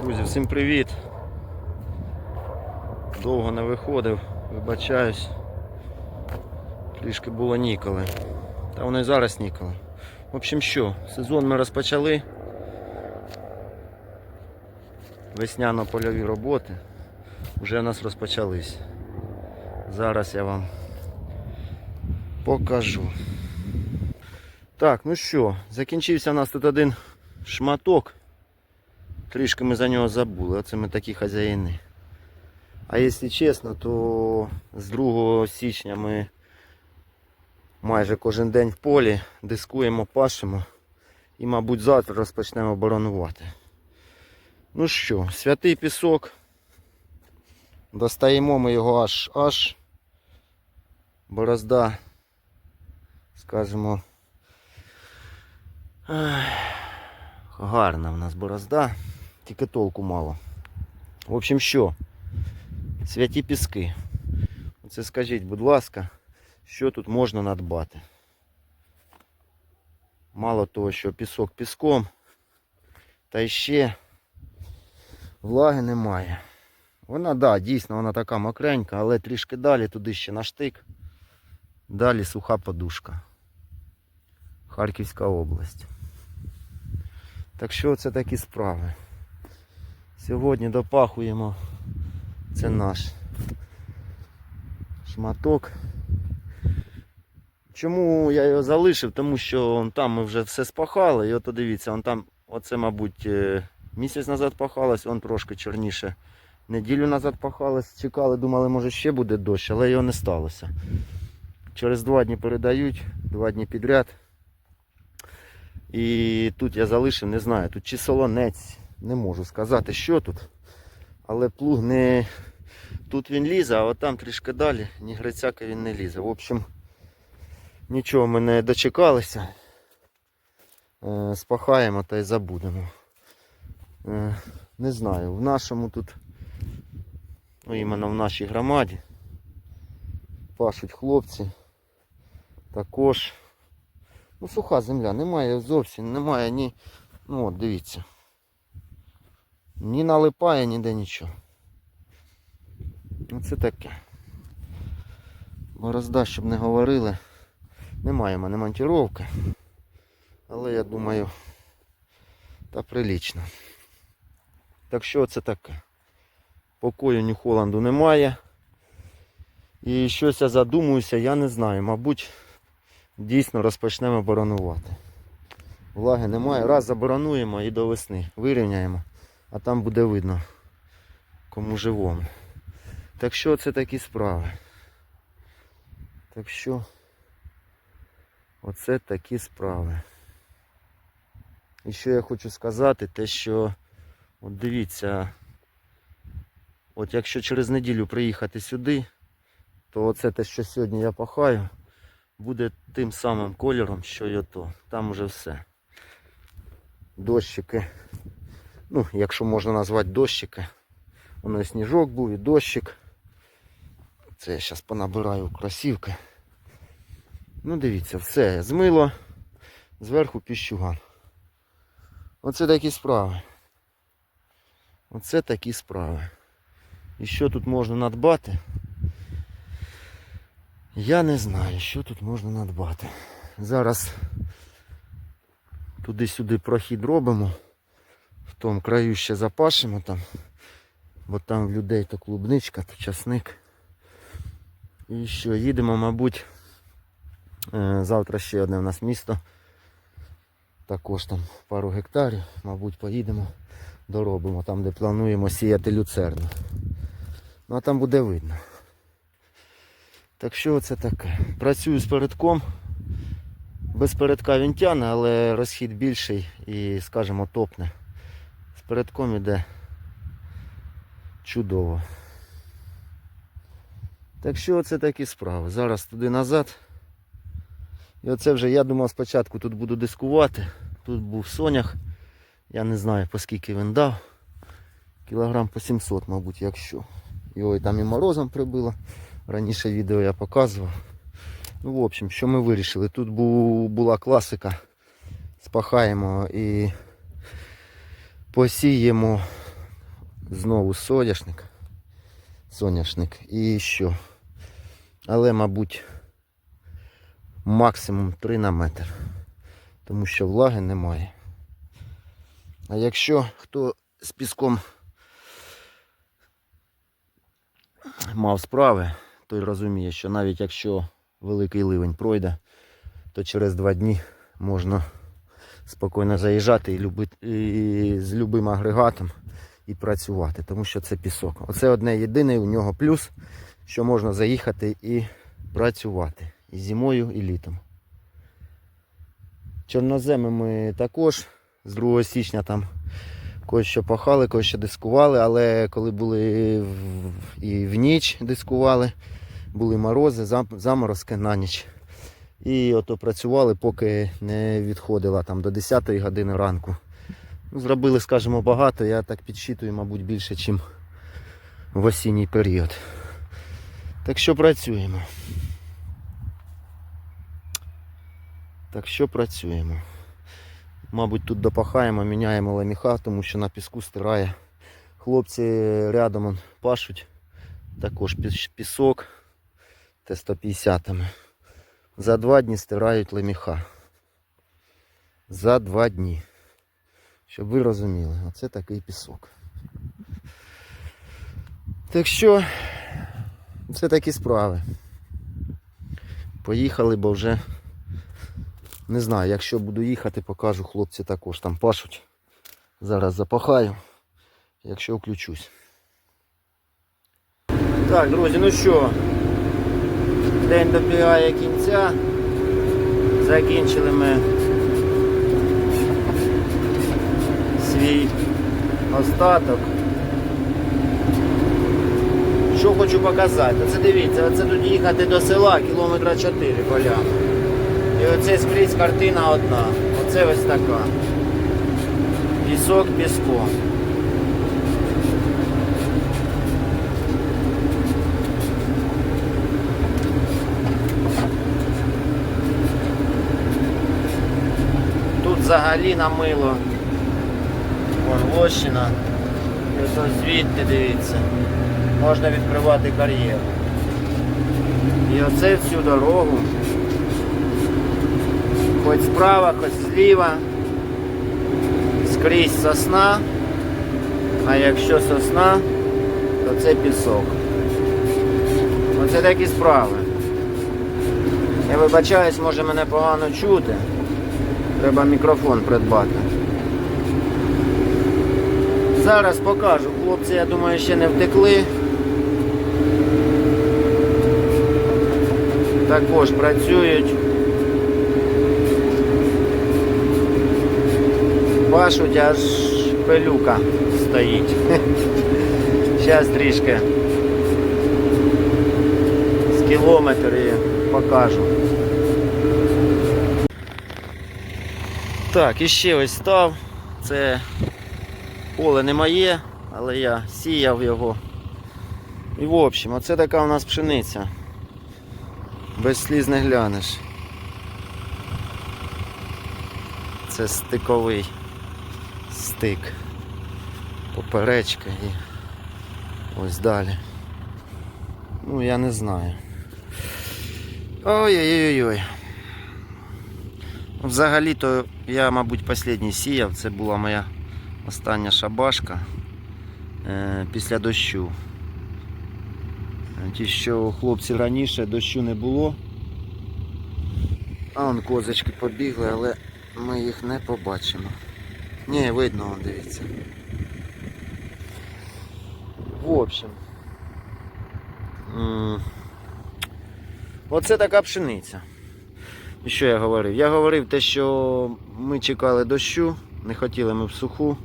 Друзі, всім привіт. Довго не виходив, вибачаюсь. Трішки було ніколи. Та воно і зараз ніколи. В общем, що, сезон ми розпочали. Весняно-польові роботи вже у нас розпочались. Зараз я вам покажу. Так, ну що, закінчився у нас тут один шматок. Трішки ми за нього забули, оце ми такі хазяїни. А якщо чесно, то з 2 січня ми майже кожен день в полі дискуємо, пашемо і, мабуть, завтра розпочнемо оборонувати. Ну що, святий пісок. Достаємо ми його аж аж. Борозда, скажімо, гарна в нас борозда, тільки толку мало. В общем, що? Святі піски. Оце скажіть, будь ласка, що тут можна надбати? Мало того, що пісок піском, та ще влаги немає. Вона, да, дійсно, вона така мокренька, але трішки далі, туди ще на штик. Далі суха подушка. Харківська область. Так що це такі справи. Сьогодні допахуємо. Це наш шматок. Чому я його залишив? Тому що он там ми вже все спахали. І от дивіться, он там, оце, мабуть, е, місяць назад пахалось, он трошки чорніше. Неділю назад пахалось, чекали, думали, може ще буде дощ, але його не сталося. Через два дні передають, два дні підряд. І тут я залишив, не знаю, тут чи солонець, не можу сказати, що тут. Але плуг не. Тут він лізе, а от там трішки далі, ні грицяка він не лізе. В общем, нічого ми не дочекалися. Е, Спахаємо та й забудемо. Е, Не знаю, в нашому тут, ну іменно в нашій громаді, пашуть хлопці. Також. Ну, суха земля, немає зовсім, немає ні. Ну от, дивіться. Ні налипає, ніде нічого. Це таке. Борозда, щоб не говорили. Немає в мене монтіровки. Але я думаю, та прилічно. Так що це таке? Покою ні Холланду немає. І щось я задумуюся, я не знаю. Мабуть, дійсно розпочнемо боронувати. Влаги немає. Раз заборонуємо і до весни. Вирівняємо, а там буде видно, кому живому. Так що це такі справи. Так що оце такі справи. І що я хочу сказати, те що от дивіться, от якщо через неділю приїхати сюди, то оце те, що сьогодні я пахаю, буде тим самим кольором, що й ото. Там уже все. Дощики. Ну, якщо можна назвати дощики. Воно і сніжок був, і дощик. Це я зараз понабираю кросівки. Ну дивіться, все, змило, зверху піщуган. Оце такі справи. Оце такі справи. І що тут можна надбати? Я не знаю, що тут можна надбати. Зараз туди-сюди прохід робимо. В тому краю ще запашемо там. Бо там в людей то клубничка, то часник. І що, їдемо, мабуть, е, завтра ще одне у нас місто. Також там пару гектарів, мабуть, поїдемо, доробимо там, де плануємо сіяти люцерну. Ну а там буде видно. Так що це таке? Працюю з передком. Без передка він тяне, але розхід більший і, скажімо, топне. Передком іде чудово. Так що це такі справи. Зараз туди назад. І оце вже я думав спочатку тут буду дискувати. Тут був сонях. Я не знаю по скільки він дав. Кілограм по 700, мабуть, якщо. Його і там і морозом прибило. Раніше відео я показував. Ну, в общем, що ми вирішили? Тут бу- була класика. Спахаємо і посіємо Знову соняшник. Соняшник. І що? Але, мабуть, максимум 3 на метр. Тому що влаги немає. А якщо хто з піском мав справи, той розуміє, що навіть якщо великий ливень пройде, то через два дні можна спокійно заїжджати і, люби, і з любим агрегатом і працювати, тому що це пісок. Оце одне єдине у нього плюс, що можна заїхати і працювати і зимою, і літом. Чорноземи ми також з 2 січня там кое-що пахали, кое-що дискували, але коли були в- і в ніч дискували, були морози, заморозки на ніч. І ото працювали, поки не відходила там до 10 години ранку. Ну, зробили, скажімо, багато, я так підсчитую, мабуть, більше, ніж в осінній період. Так що працюємо. Так що працюємо. Мабуть, тут допахаємо, міняємо ламіха, тому що на піску стирає. Хлопці рядом пашуть. Також пісок Т-150. За два дні стирають леміха. За два дні. Щоб ви розуміли, оце такий пісок. Так що, це такі справи. Поїхали, бо вже не знаю, якщо буду їхати, покажу, хлопці також там пашуть. Зараз запахаю, якщо включусь. Так, друзі, ну що, день добігає кінця. Закінчили ми свій остаток. Що хочу показати? Це дивіться, оце тут їхати до села кілометра 4 полями. І оце скрізь картина одна. Оце ось така. Пісок піском. Тут взагалі намило. Вон лощина. І ото звідти дивіться. Можна відкривати кар'єру. І оце всю дорогу. Хоч справа, хоч зліва. Скрізь сосна. А якщо сосна, то це пісок. Оце такі справи. Я вибачаюсь, може мене погано чути. Треба мікрофон придбати. Зараз покажу. Хлопці, я думаю, ще не втекли. Також працюють. Пашуть аж пилюка стоїть. Зараз трішки з кілометр і покажу. Так, і ще ось став. Це поле не моє, але я сіяв його. І в общем, оце така у нас пшениця. Без сліз не глянеш. Це стиковий стик. Поперечка і ось далі. Ну я не знаю. Ой-ой-ой-ой. Взагалі-то я, мабуть, останній сіяв. Це була моя остання шабашка е, після дощу. Ті, що у хлопців раніше дощу не було. А он козочки побігли, але ми їх не побачимо. Ні, видно, вон, дивіться. В общем. Оце така пшениця. І що я говорив? Я говорив те, що ми чекали дощу, не хотіли ми в суху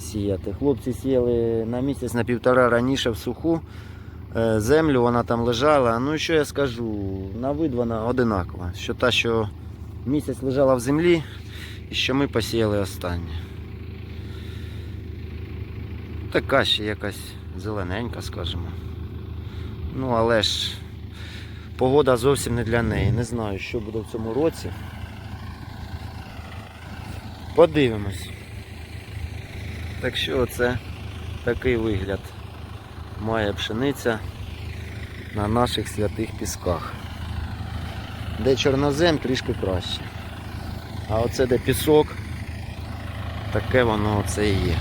сіяти. Хлопці сіяли на місяць, на півтора раніше в суху. Е, Землю вона там лежала. Ну і що я скажу? На вид вона одинакова. Що та, що місяць лежала в землі, і що ми посіяли останнє. Така ще якась зелененька, скажімо. Ну, але ж погода зовсім не для неї. Не знаю, що буде в цьому році. Подивимось. Так що це такий вигляд має пшениця на наших святих пісках. Де чорнозем трішки краще. А оце де пісок, таке воно оце і є.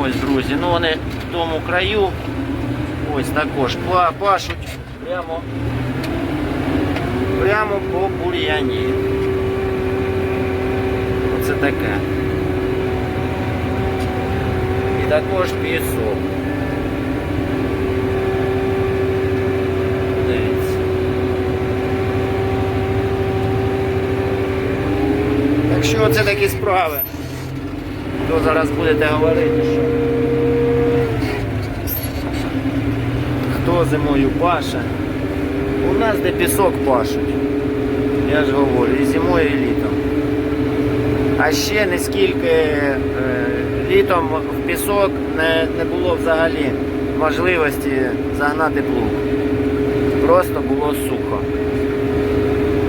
Ось, друзі, ну вони в тому краю. Ось також па- пашуть прямо, прямо по бур'яні. Оце таке. І також пісок. Дивіться. Так що це такі справи. То зараз будете говорити, що хто зимою паше. У нас де пісок пашуть. Я ж говорю, і зимою, і літом. А ще не скільки е, літом в пісок не, не було взагалі можливості загнати плуг. Просто було сухо.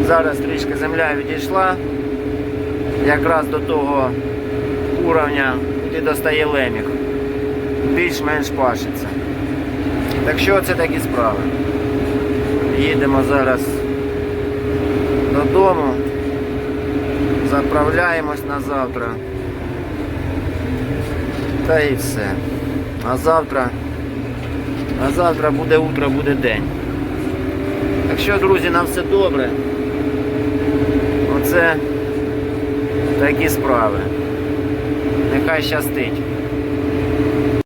Зараз трішки земля відійшла якраз до того уровня, куди достає леміг. Більш-менш пашиться. Так що це такі справи. Їдемо зараз додому. Заправляємось на завтра. Та і все. А завтра. А завтра буде утро, буде день. Так що, друзі, нам все добре. Оце такі справи. Нехай щастить.